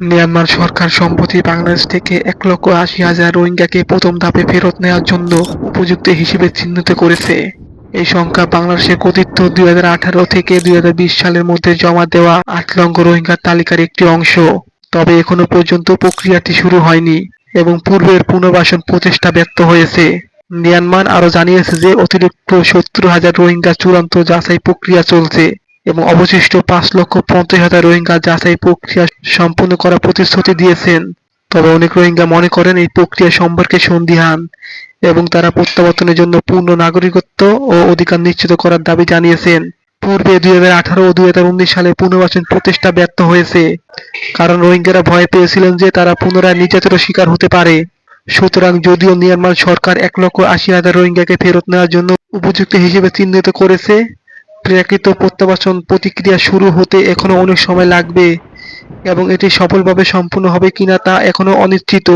Myanmar সরকার সম্প্রতি বাংলাদেশ থেকে এক লক্ষ আশি হাজার রোহিঙ্গাকে প্রথম ধাপে ফেরত নেওয়ার জন্য উপযুক্ত হিসেবে চিহ্নিত করেছে। এই সংখ্যা বাংলাদেশের কথিত দুই হাজার আঠারো থেকে দুই হাজার বিশ সালের মধ্যে জমা দেওয়া আট লক্ষ রোহিঙ্গার তালিকার একটি অংশ। তবে এখনও পর্যন্ত প্রক্রিয়াটি শুরু হয়নি এবং পূর্বের পুনর্বাসন প্রচেষ্টা ব্যর্থ হয়েছে। মিয়ানমার আরও জানিয়েছে যে, অতিরিক্ত সত্তর হাজার রোহিঙ্গা চূড়ান্ত যাচাই প্রক্রিয়া চলছে। এবং অবশিষ্ট পাঁচ লক্ষ পঞ্চাশ হাজার রোহিঙ্গা যাচাই প্রক্রিয়া সম্পূর্ণ করার প্রতিশ্রুতি দিয়েছেন। তবে অনেক রোহিঙ্গা মনে করেন এই প্রক্রিয়া সম্পর্কে সন্দিহান এবং তারা প্রত্যাবর্তনের জন্য পূর্ণ নাগরিকত্ব ও অধিকার নিশ্চিত করার দাবি জানিয়েছেন। পূর্বে দুই হাজার আঠারো ও দুই হাজার উনিশ সালে পুনর্বাসন প্রচেষ্টা ব্যর্থ হয়েছে। কারণ রোহিঙ্গারা ভয় পেয়েছিলেন যে তারা পুনরায় নির্যাতনের শিকার হতে পারে। সুতরাং যদিও মিয়ানমার সরকার এক লক্ষ আশি হাজার রোহিঙ্গাকে ফেরত নেওয়ার জন্য উপযুক্ত হিসেবে চিহ্নিত করেছে প্রেক্ষিত প্রত্যাবাসন প্রতিক্রিয়া শুরু হতে এখনও অনেক সময় লাগবে এবং এটি সফলভাবে সম্পূর্ণ হবে কিনা তা এখনও অনিশ্চিত।